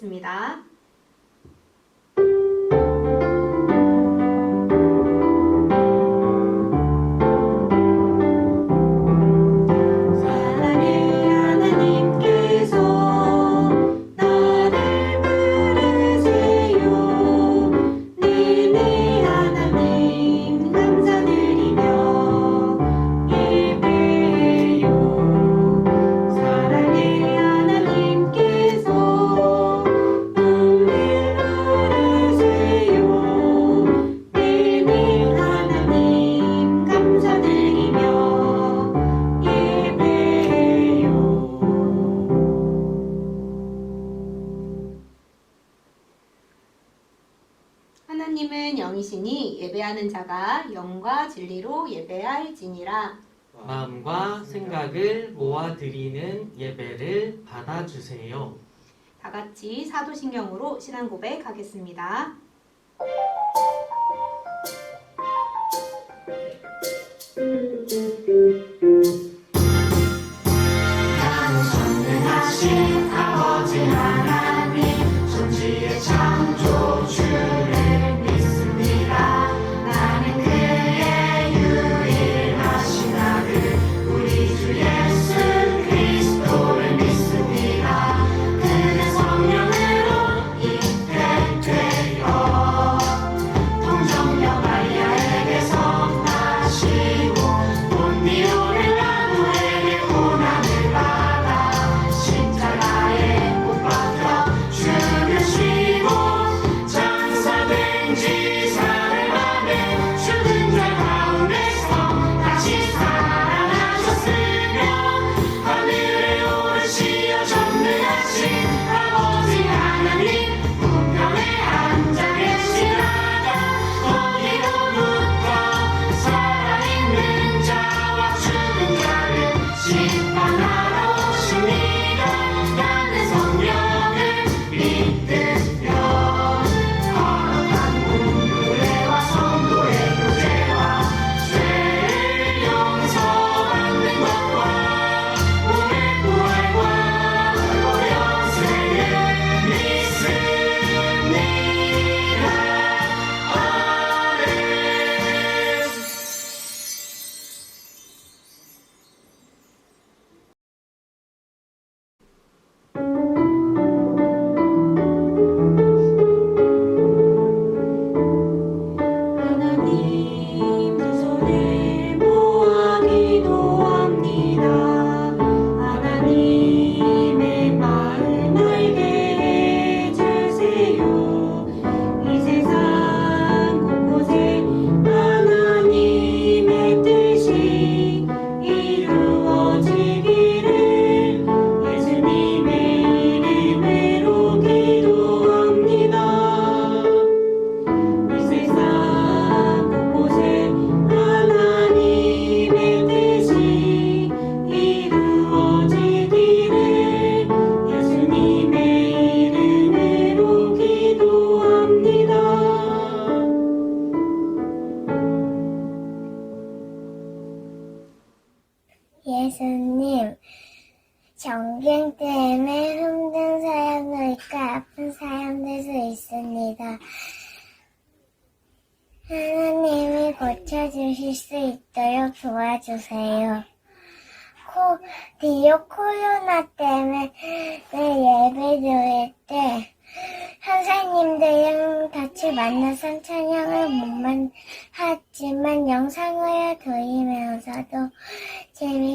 하겠습니다. 영과 진리로 예배할지니라 마음과 생각을 모아 드리는 예배를 받아주세요. 다 같이 사도신경으로 신앙 고백하겠습니다.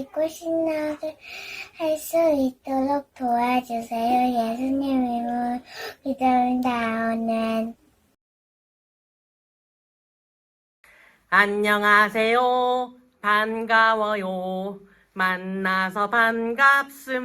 재밌고 신나게 할 수 있도록 도와주세요. 예수님 이름으로 기도합니다. 아멘. 안녕하세요. 반가워요. 만나서 반갑습니다.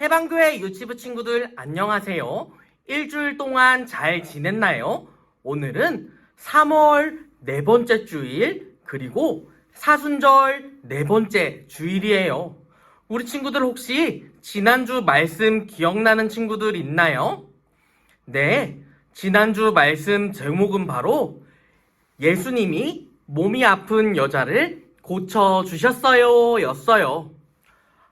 해방교회 유치부 친구들 안녕하세요. 일주일 동안 잘 지냈나요? 오늘은 3월 네 번째 주일, 그리고 사순절 네 번째 주일이에요. 우리 친구들 혹시 지난주 말씀 기억나는 친구들 있나요? 네, 지난주 말씀 제목은 바로 예수님이 몸이 아픈 여자를 고쳐주셨어요 였어요.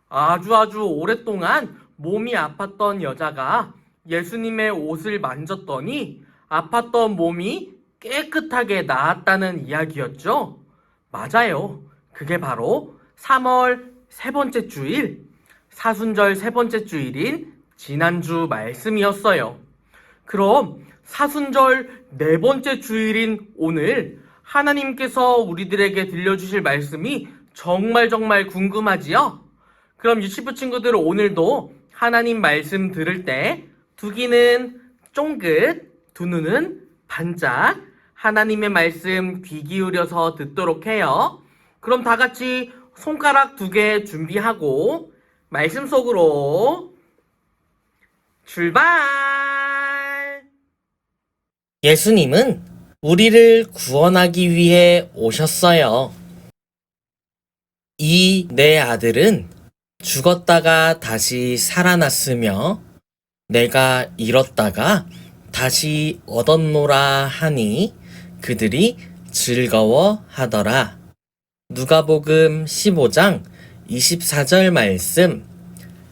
아주 아주 오랫동안 몸이 아팠던 여자가 예수님의 옷을 만졌더니 아팠던 몸이 깨끗하게 나았다는 이야기였죠. 맞아요. 그게 바로 3월 세 번째 주일, 사순절 세 번째 주일인 지난주 말씀이었어요. 그럼 사순절 네 번째 주일인 오늘 하나님께서 우리들에게 들려주실 말씀이 정말 정말 궁금하지요? 그럼 유치부 친구들 오늘도 하나님 말씀 들을 때두 귀는 쫑긋, 두 눈은 반짝 하나님의 말씀 귀 기울여서 듣도록 해요. 그럼 다 같이 손가락 두 개 준비하고 말씀 속으로 출발! 예수님은 우리를 구원하기 위해 오셨어요. 이 내 아들은 죽었다가 다시 살아났으며 내가 잃었다가 다시 얻었노라 하니 그들이 즐거워하더라. 누가복음 15장 24절 말씀.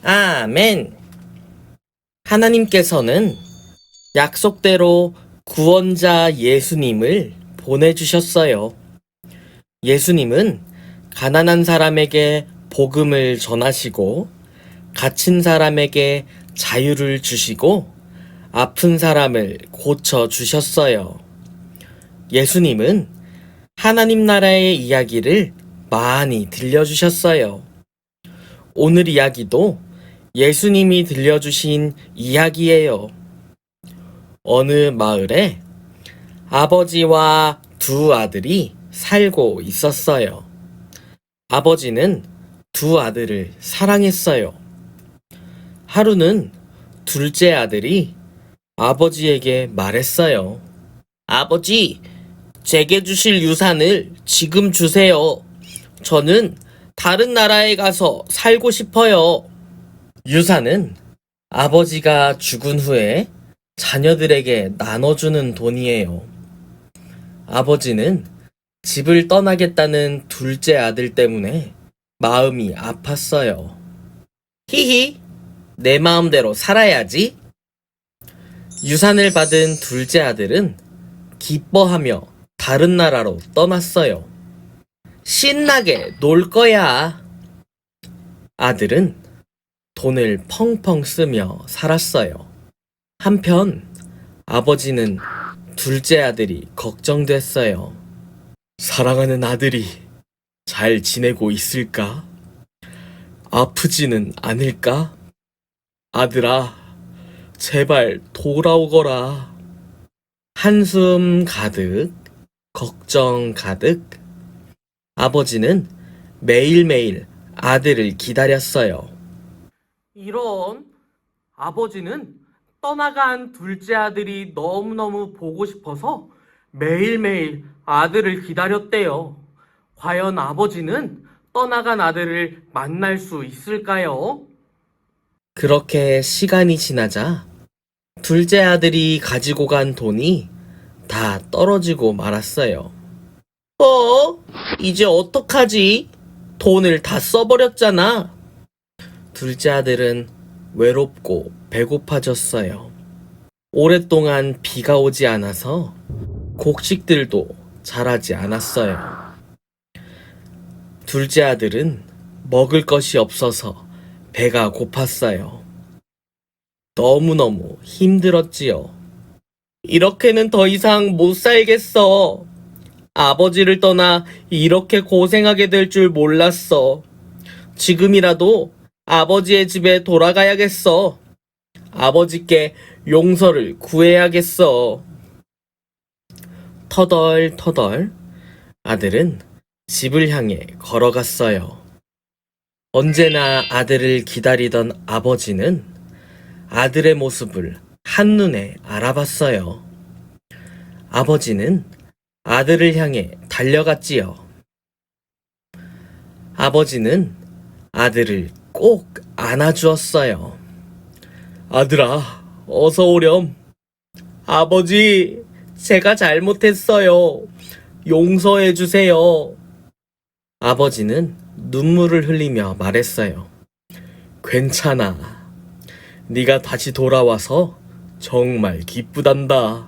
아멘. 하나님께서는 약속대로 구원자 예수님을 보내주셨어요. 예수님은 가난한 사람에게 복음을 전하시고, 갇힌 사람에게 자유를 주시고, 아픈 사람을 고쳐주셨어요. 예수님은 하나님 나라의 이야기를 많이 들려주셨어요. 오늘 이야기도 예수님이 들려주신 이야기예요. 어느 마을에 아버지와 두 아들이 살고 있었어요. 아버지는 두 아들을 사랑했어요. 하루는 둘째 아들이 아버지에게 말했어요. 아버지, 제게 주실 유산을 지금 주세요. 저는 다른 나라에 가서 살고 싶어요. 유산은 아버지가 죽은 후에 자녀들에게 나눠주는 돈이에요. 아버지는 집을 떠나겠다는 둘째 아들 때문에 마음이 아팠어요. 히히, 내 마음대로 살아야지. 유산을 받은 둘째 아들은 기뻐하며 다른 나라로 떠났어요. 신나게 놀 거야. 아들은 돈을 펑펑 쓰며 살았어요. 한편 아버지는 둘째 아들이 걱정됐어요. 사랑하는 아들이 잘 지내고 있을까? 아프지는 않을까? 아들아, 제발 돌아오거라. 한숨 가득, 걱정 가득. 아버지는 매일매일 아들을 기다렸어요. 이런 아버지는 떠나간 둘째 아들이 너무너무 보고 싶어서 매일매일 아들을 기다렸대요. 과연 아버지는 떠나간 아들을 만날 수 있을까요? 그렇게 시간이 지나자 둘째 아들이 가지고 간 돈이 다 떨어지고 말았어요. 어? 이제 어떡하지? 돈을 다 써버렸잖아. 둘째 아들은 외롭고 배고파졌어요. 오랫동안 비가 오지 않아서 곡식들도 자라지 않았어요. 둘째 아들은 먹을 것이 없어서 배가 고팠어요. 너무너무 힘들었지요. 이렇게는 더 이상 못 살겠어. 아버지를 떠나 이렇게 고생하게 될 줄 몰랐어. 지금이라도 아버지의 집에 돌아가야겠어. 아버지께 용서를 구해야겠어. 터덜터덜 아들은 집을 향해 걸어갔어요. 언제나 아들을 기다리던 아버지는 아들의 모습을 한눈에 알아봤어요. 아버지는 아들을 향해 달려갔지요. 아버지는 아들을 꼭 안아주었어요. 아들아, 어서 오렴. 아버지, 제가 잘못했어요. 용서해 주세요. 아버지는 눈물을 흘리며 말했어요. 괜찮아. 네가 다시 돌아와서 정말 기쁘단다.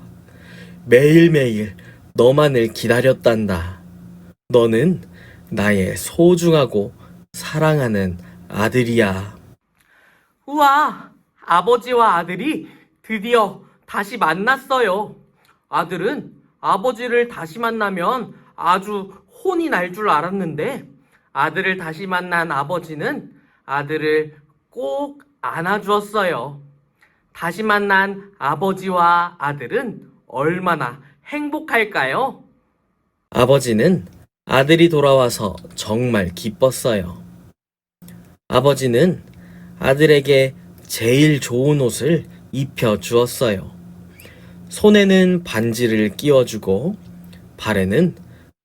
매일매일 너만을 기다렸단다. 너는 나의 소중하고 사랑하는 아들이야. 우와, 아버지와 아들이 드디어 다시 만났어요. 아들은 아버지를 다시 만나면 아주 혼이 날 줄 알았는데 아들을 다시 만난 아버지는 아들을 꼭 안아주었어요. 다시 만난 아버지와 아들은 얼마나 행복할까요? 아버지는 아들이 돌아와서 정말 기뻤어요. 아버지는 아들에게 제일 좋은 옷을 입혀 주었어요. 손에는 반지를 끼워주고 발에는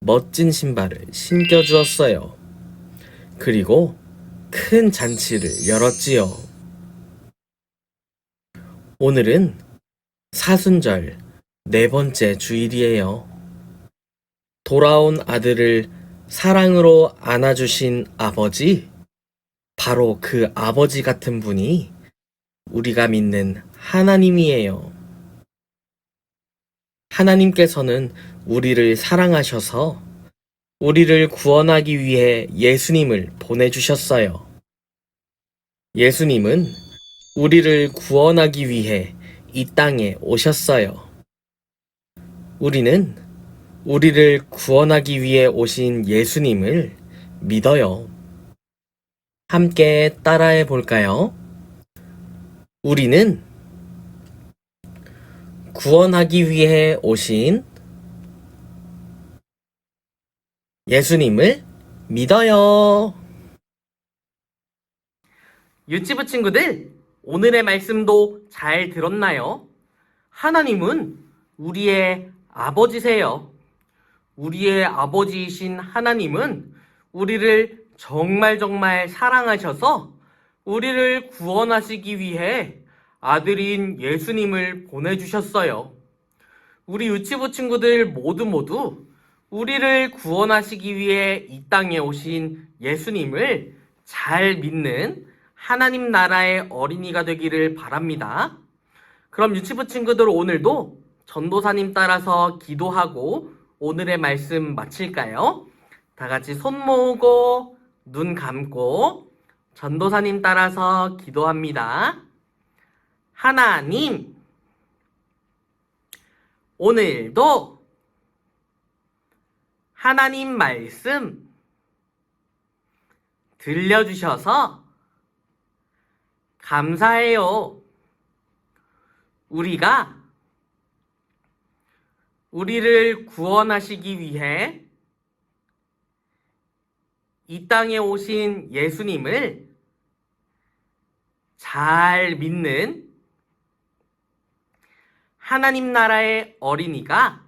멋진 신발을 신겨 주었어요. 그리고 큰 잔치를 열었지요. 오늘은 사순절 네 번째 주일이에요. 돌아온 아들을 사랑으로 안아주신 아버지, 바로 그 아버지 같은 분이 우리가 믿는 하나님이에요. 하나님께서는 우리를 사랑하셔서 우리를 구원하기 위해 예수님을 보내주셨어요. 예수님은 우리를 구원하기 위해 이 땅에 오셨어요. 우리는 우리를 구원하기 위해 오신 예수님을 믿어요. 함께 따라해 볼까요? 우리는 구원하기 위해 오신 예수님을 믿어요. 유치부 친구들, 오늘의 말씀도 잘 들었나요? 하나님은 우리의 아버지세요. 우리의 아버지이신 하나님은 우리를 정말 정말 사랑하셔서 우리를 구원하시기 위해 아들인 예수님을 보내주셨어요. 우리 유치부 친구들 모두 모두 우리를 구원하시기 위해 이 땅에 오신 예수님을 잘 믿는 하나님 나라의 어린이가 되기를 바랍니다. 그럼 유치부 친구들 오늘도 전도사님 따라서 기도하고 오늘의 말씀 마칠까요? 다 같이 손 모으고 눈 감고 전도사님 따라서 기도합니다. 하나님, 오늘도 하나님 말씀 들려주셔서 감사해요. 우리가 우리를 구원하시기 위해 이 땅에 오신 예수님을 잘 믿는 하나님 나라의 어린이가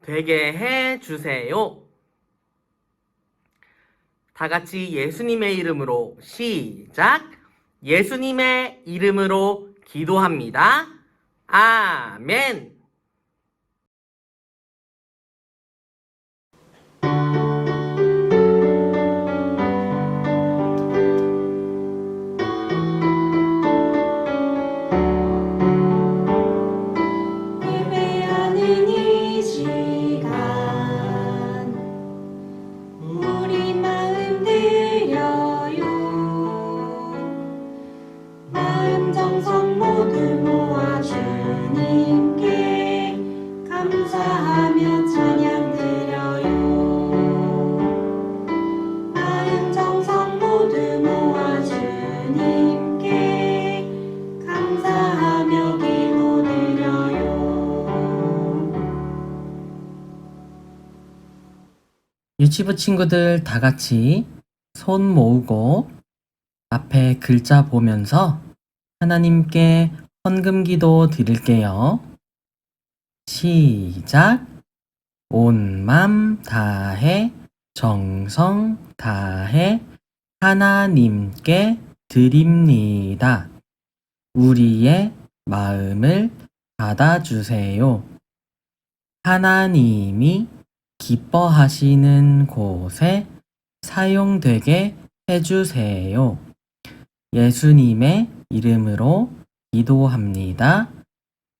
되게 해 주세요. 다 같이 예수님의 이름으로 시작. 예수님의 이름으로 기도합니다. 아멘. 유치부 친구들 다 같이 손 모으고 앞에 글자 보면서 하나님께 헌금 기도 드릴게요. 시작. 온 맘 다해 정성 다해 하나님께 드립니다. 우리의 마음을 받아주세요. 하나님이 기뻐하시는 곳에 사용되게 해주세요. 예수님의 이름으로 기도합니다.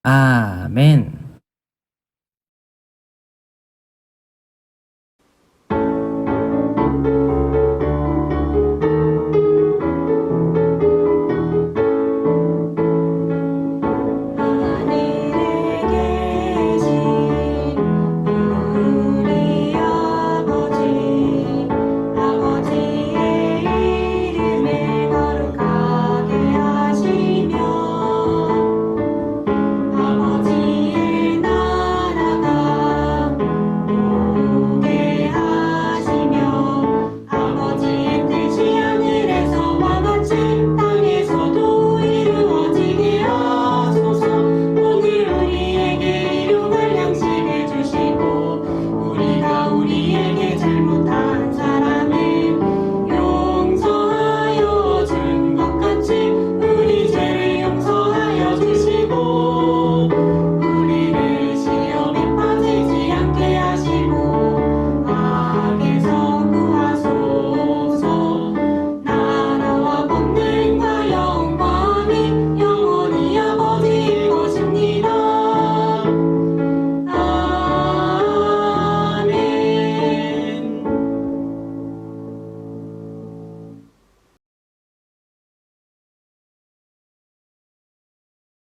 아멘.